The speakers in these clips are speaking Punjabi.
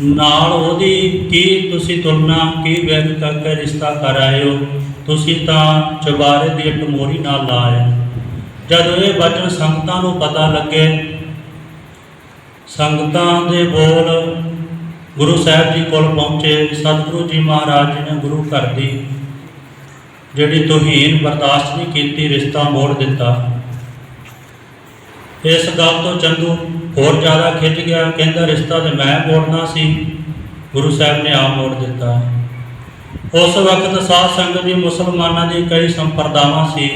ਨਾਲ ਉਹਦੀ ਕੀ ਤੁਸੀਂ ਤੁਲਨਾ, ਕੀ ਵਿਅਕਤ ਕਰਕੇ ਰਿਸ਼ਤਾ ਕਰ ਆਏ ਹੋ ਤੁਸੀਂ ਤਾਂ ਚੁਬਾਰੇ ਦੀ ਇੱਕ ਮੋਰੀ ਨਾਲ ਲਾਏ ਜਦੋਂ ਇਹ ਵਚਨ ਸੰਗਤਾਂ ਨੂੰ ਪਤਾ ਲੱਗੇ, ਸੰਗਤਾਂ ਦੇ ਬੋਲ ਗੁਰੂ ਸਾਹਿਬ ਜੀ ਕੋਲ ਪਹੁੰਚੇ। ਸਤਿਗੁਰੂ ਜੀ ਮਹਾਰਾਜ ਜੀ ਨੇ ਗੁਰੂ ਘਰ ਦੀ ਜਿਹੜੀ ਤੋਹੀਨ ਬਰਦਾਸ਼ਤ ਨਹੀਂ ਕੀਤੀ, ਰਿਸ਼ਤਾ ਮੋੜ ਦਿੱਤਾ। ਇਸ ਗੱਲ ਤੋਂ ਚੰਦੂ ਹੋਰ ਜ਼ਿਆਦਾ ਖਿੱਚ ਗਿਆ, ਕਹਿੰਦਾ ਰਿਸ਼ਤਾ ਤੇ ਮੈਂ ਮੋੜਨਾ ਸੀ, ਗੁਰੂ ਸਾਹਿਬ ਨੇ ਆਪ ਮੋੜ ਦਿੱਤਾ। ਉਸ ਵਕਤ ਸਾਧ ਸੰਗਤ ਦੀ ਮੁਸਲਮਾਨਾਂ ਦੀ ਕਈ ਸੰਪਰਦਾਵਾਂ ਸੀ,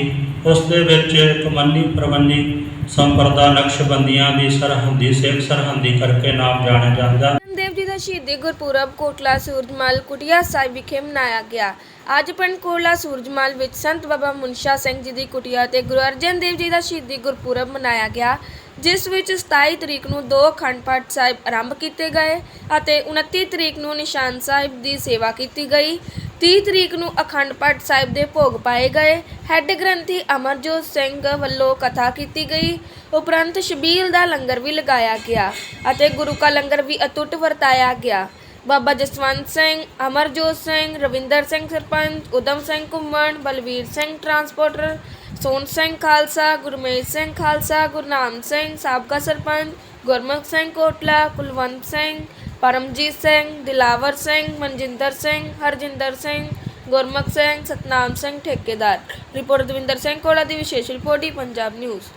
ਉਸ ਦੇ ਵਿੱਚ ਕਮੰਨੀ ਪ੍ਰਵੰਨੀ ਸੰਪਰਦਾ ਨਕਸ਼ਬੰਦੀਆਂ ਦੀ ਸਰਹੰਦੀ, ਸਿੱਖ ਸਰਹੰਦੀ ਕਰਕੇ ਨਾਮ ਜਾਣਿਆ ਜਾਂਦਾ। ਦੇਵ ਜੀ ਦਾ ਸ਼ਹੀਦੀ ਗੁਰਪੁਰਬ ਕੋਟਲਾ ਸੂਰਜਮਲ ਕੁਟਿਆ ਸਾਹਿਬ ਵਿਖੇ ਮਨਾਇਆ ਗਿਆ। ਅੱਜ ਪਿੰਡ ਕੋਟਲਾ ਸੂਰਜਮਲ ਵਿੱਚ ਸੰਤ ਬਾਬਾ ਮੁਨਸ਼ਾ ਸਿੰਘ ਜੀ ਦੀ ਕੁਟਿਆ ਤੇ ਗੁਰੂ ਅਰਜਨ ਦੇਵ ਜੀ ਦਾ ਸ਼ਹੀਦੀ ਗੁਰਪੁਰਬ ਮਨਾਇਆ ਗਿਆ। ਜਿਸ ਵਿੱਚ 27 ਤਰੀਕ ਨੂੰ ਦੋ ਅਖੰਡ ਪਾਠ ਸਾਹਿਬ ਆਰੰਭ ਕੀਤੇ ਗਏ ਅਤੇ 29 ਤਰੀਕ ਨੂੰ ਨਿਸ਼ਾਨ ਸਾਹਿਬ ਦੀ ਸੇਵਾ ਕੀਤੀ ਗਈ। 30 ਤਰੀਕ ਨੂੰ ਅਖੰਡ ਪਾਠ ਸਾਹਿਬ ਦੇ ਭੋਗ ਪਾਏ ਗਏ। ਹੈੱਡ ਗ੍ਰੰਥੀ ਅਮਰਜੋਤ ਸਿੰਘ ਵੱਲੋਂ ਕਥਾ ਕੀਤੀ ਗਈ। ਉਪਰੰਤ ਸ਼ਬੀਲ ਦਾ ਲੰਗਰ ਵੀ ਲਗਾਇਆ ਗਿਆ ਅਤੇ ਗੁਰੂ ਕਾ ਲੰਗਰ ਵੀ ਅਟੁੱਟ ਵਰਤਾਇਆ ਗਿਆ। ਬਾਬਾ ਜਸਵੰਤ ਸਿੰਘ, ਅਮਰਜੋਤ ਸਿੰਘ, ਰਵਿੰਦਰ ਸਿੰਘ ਸਰਪੰਚ ਉਦਮ ਸਿੰਘ ਘੁੰਮਣ, ਬਲਵੀਰ ਸਿੰਘ ਟਰਾਂਸਪੋਰਟਰ ਸੋਨ ਸਿੰਘ ਖਾਲਸਾ ਗੁਰਮੇਜ ਸਿੰਘ ਖਾਲਸਾ, ਗੁਰਨਾਮ ਸਿੰਘ, ਸਾਬਕਾ ਸਰਪੰਚ, ਗੁਰਮੁਖ ਸਿੰਘ ਕੋਟਲਾ, ਕੁਲਵੰਤ ਸਿੰਘ, ਪਰਮਜੀਤ ਸਿੰਘ, ਦਿਲਾਵਰ ਸਿੰਘ, ਮਨਜਿੰਦਰ ਸਿੰਘ, ਹਰਜਿੰਦਰ ਸਿੰਘ, ਗੁਰਮੁਖ ਸਿੰਘ, ਸਤਨਾਮ ਸਿੰਘ ਠੇਕੇਦਾਰ। ਰਿਪੋਰਟ ਦਵਿੰਦਰ ਸਿੰਘ ਕੋਲਾ ਦੀ ਵਿਸ਼ੇਸ਼ ਰਿਪੋਰਟ ਹੀ ਪੰਜਾਬ ਨਿਊਜ਼।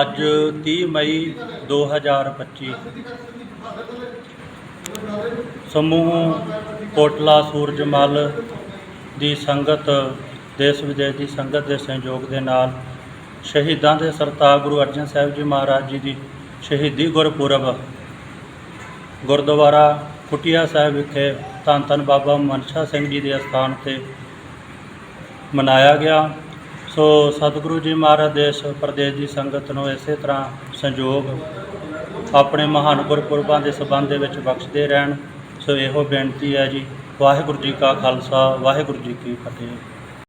ਅੱਜ 30 ਮਈ 2025 ਸਮੂਹ ਕੋਟਲਾ ਸੂਰਜਮਲ ਦੀ ਸੰਗਤ ਦੇਸ਼ ਵਿਦੇਸ਼ ਦੀ ਸੰਗਤ ਦੇ ਸਹਿਯੋਗ ਦੇ ਨਾਲ ਸ਼ਹੀਦਾਂ ਦੇ ਸਰਤਾਜ ਗੁਰੂ ਅਰਜਨ ਸਾਹਿਬ ਜੀ ਮਹਾਰਾਜ ਜੀ ਦੀ ਸ਼ਹੀਦੀ ਗੁਰਪੁਰਬ ਗੁਰਦੁਆਰਾ ਕੁਟਿਆ ਸਾਹਿਬ ਵਿਖੇ ਧੰਨ ਧੰਨ ਬਾਬਾ ਮਨਸ਼ਾ ਸਿੰਘ ਜੀ ਦੇ ਅਸਥਾਨ ਤੇ ਮਨਾਇਆ ਗਿਆ। ਸੋ ਸਤਿਗੁਰੂ ਜੀ ਮਹਾਰਾਜ ਦੇਸ਼ ਪ੍ਰਦੇਸ਼ ਦੀ ਸੰਗਤ ਨੂੰ ਇਸੇ ਤਰ੍ਹਾਂ ਸੰਯੋਗ ਆਪਣੇ ਮਹਾਨ ਗੁਰਪੁਰਬਾਂ ਦੇ ਸਬੰਧ ਦੇ ਵਿੱਚ ਬਖਸ਼ਦੇ ਰਹਿਣ। ਸੋ ਇਹੋ ਬੇਨਤੀ ਹੈ ਜੀ, ਵਾਹਿਗੁਰੂ ਜੀ ਕਾ ਖਾਲਸਾ, ਵਾਹਿਗੁਰੂ ਜੀ ਕੀ ਫਤਿਹ।